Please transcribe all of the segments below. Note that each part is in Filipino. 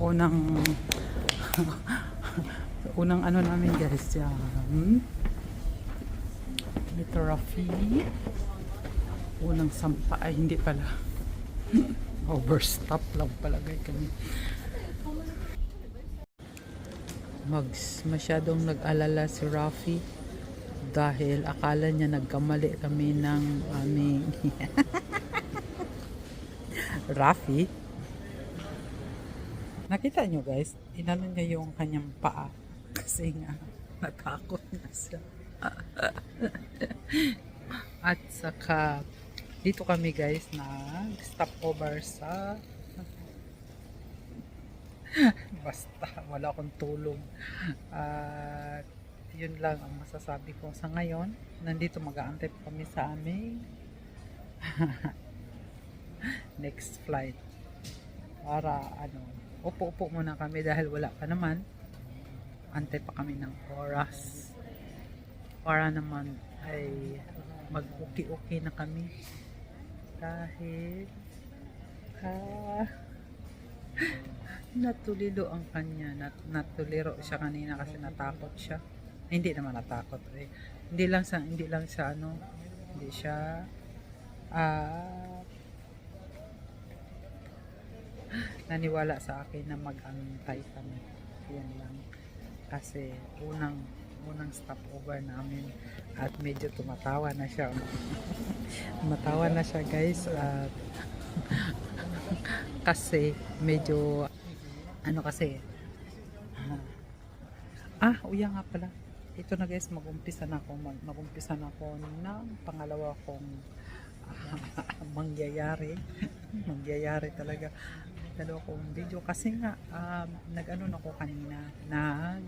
unang unang ano namin guys yan ito Rafi unang sampa ay hindi pala. Overstop lang palagay kami. Mag masyadong nag-alala si Rafi dahil akala niya nagkamali kami ng aming Rafi nakita nyo guys inano niya yung kanyang paa. Kasi nga natakot na siya. At saka dito kami guys nag stop over sa basta wala akong tulong at yun lang ang masasabi ko sa ngayon. Nandito mag-aantay kami sa aming next flight. Para ano upo-upo muna kami dahil wala pa naman. Antay pa kami ng oras. Para naman ay mag-uki-uki na kami. Dahil ah, natulilo ang kanya. Nat natuliro siya kanina kasi natakot siya. Hindi naman natakot eh. hindi lang sa hindi lang siya ano hindi siya ah naniwala sa akin na mag-antay kami. Yan lang. Kasi unang unang stopover namin at medyo tumatawa na siya. Tumatawa na siya guys. At kasi medyo ano kasi ah uya nga pala. Ito na guys mag-umpisa na ako mag, mag-umpisa na ako ng pangalawa kong mangyayari. Mangyayari talaga dalawa kong video kasi nga um, nag-ano na ako kanina nag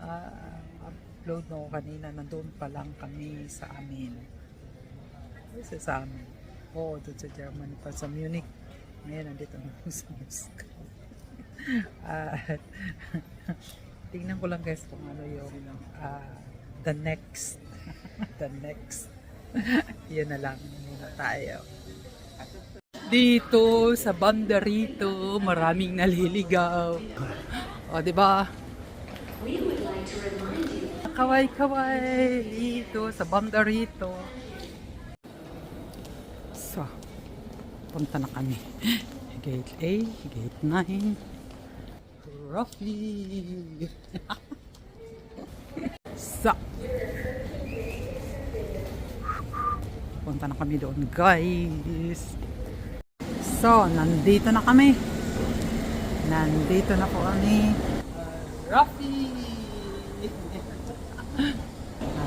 ah, upload na ako kanina nandun pa lang kami sa amin. Kasi sa amin. Oo doon sa Germany pa sa Munich. Ngayon nandito na ako sa Moscow. At tingnan ko lang guys kung ano yung ah, the next. The next. Yun na lang. Muna tayo dito sa Bandarito, maraming naliligaw. O, di ba? Kaway-kaway dito sa Bandarito. So, punta na kami. Gate A, Gate 9. Ruffy! so, punta na kami doon, guys. So, nandito na kami. Nandito na po kami. Rafi!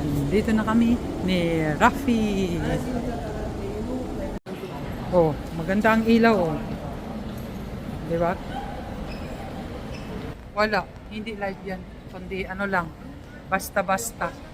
nandito na kami ni Rafi. Oh, maganda ang ilaw oh. Di ba? Wala, hindi live yan. Kundi ano lang, basta-basta.